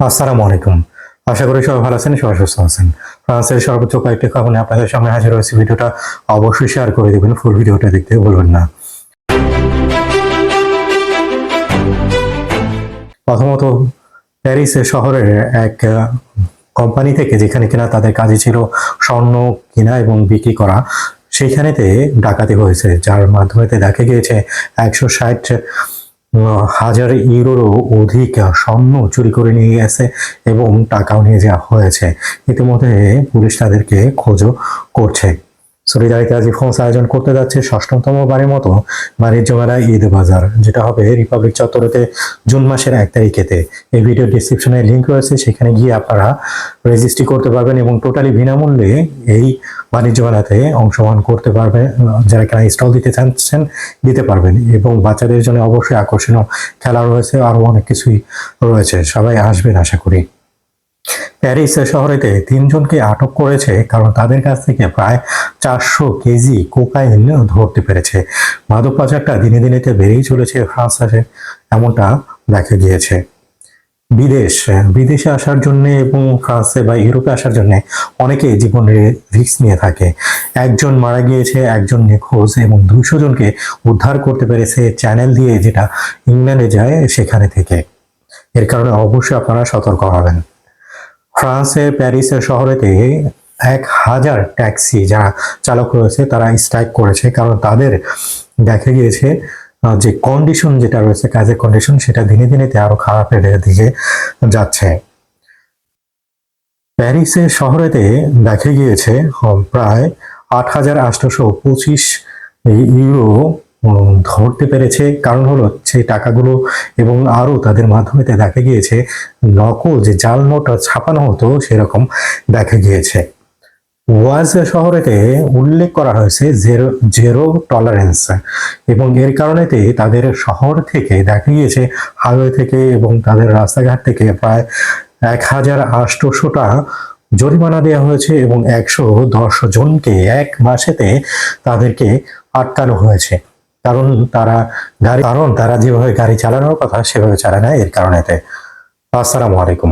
আসসালামু আলাইকুম। আশা করি সবাই ভালো আছেন, সবাই সুস্থ আছেন। ফ্রান্সের সর্বোচ্চ কয়েকটি নিয়ে আপনাদের সামনে হাজির হয়েছে। ভিডিওটা অবশ্যই শেয়ার করে দেবেন ফুল ভিডিওটা দেখতে ভুলবেন না। প্রথমত প্যারিস শহরের এক কোম্পানি থেকে যেখানে কিনা তাদের কাজে ছিল স্বর্ণ কিনা এবং বিক্রি করা, সেইখানেতে ডাকাতি হয়েছে, যার মাধ্যমে দেখা গিয়েছে একশো ষাট হাজার ইউরোরও অধিক স্বর্ণ চুরি করে নিয়ে গেছে এবং টাকাও নিয়ে যাওয়া হয়েছে। ইতিমধ্যে পুলিশ তাদেরকে খোঁজও করছে। সলিদারিতা আজি ফোন্স আয়োজন করতে যাচ্ছে ষষ্ঠতম বারের মতো বাণিজ্য মেলা ঈদ বাজার, যেটা হবে রিপাবলিক চত্বরেতে জুন মাসের এক তারিখেতে। এই ভিডিও ডিসক্রিপশনে লিঙ্ক রয়েছে, সেখানে গিয়ে আপনারা রেজিস্ট্রি করতে পারবেন এবং টোটালি বিনামূল্যে এই বাণিজ্য মেলাতে অংশগ্রহণ করতে পারবেন যারা কিনা স্টল দিতে চাচ্ছেন, দিতে পারবেন এবং বাচ্চাদের জন্য অবশ্যই আকর্ষণীয় খেলা রয়েছে আরও অনেক কিছুই রয়েছে। সবাই আসবেন, আশা করি। প্যারিস শহরেতে তিনজনকে আটক করেছে কারণ তাদের কাছ থেকে প্রায় চারশো কেজি কোকাইন ধরতে পেরেছে। মাদক পাচারটা দিনে দিনেতে বেড়েই চলেছে ফ্রান্সে, এমনটা দেখা গিয়েছে। বিদেশ, বিদেশে আসার জন্য এবং ফ্রান্সে বা ইউরোপে আসার জন্য অনেকে জীবনের রিস্ক নিয়ে থাকে। একজন মারা গিয়েছে, একজন নিখোঁজ এবং দুশো জনকে উদ্ধার করতে পেরেছে চ্যানেল দিয়ে যেটা ইংল্যান্ডে যায় সেখানে থেকে। এর কারণে অবশ্যই আপনারা সতর্ক হবেন। ফ্রান্সের প্যারিসের শহরেতে এক হাজার ট্যাক্সি যারা চালক রয়েছে, তারা স্ট্রাইক করেছে। কারণ তাদের দেখা গিয়েছে যে কন্ডিশন যেটা রয়েছে, কাজের কন্ডিশন সেটা দিনে দিনে আরও খারাপের দিকে যাচ্ছে। প্যারিসের শহরেতে দেখা গিয়েছে, প্রায় আট হাজার আটশোশো পঁচিশ ইউরো ধরতে পেরেছে। কারণ হলো, সেই টাকাগুলো এবং আরও তাদের মাধ্যমে দেখা গিয়েছে, নকল যে জাল নোট ছাপানো হতো, সেরকম দেখা গিয়েছে। ওয়াজ শহরেতে উল্লেখ করা হয়েছে জেরো জেরো টলারেন্স এবং এর কারণেতে তাদের শহর থেকে দেখা গিয়েছে, হাইওয়ে থেকে এবং তাদের রাস্তাঘাট থেকে প্রায় এক হাজার আটশোশোটা জরিমানা দেওয়া হয়েছে এবং একশো দশ জনকে এক মাসেতে তাদেরকে আটকানো হয়েছে। কারণ তারা গাড়ি, কারণ তারা যেভাবে গাড়ি চালানোর কথা সেভাবে চালায় না, এর কারণে আসসালামু আলাইকুম।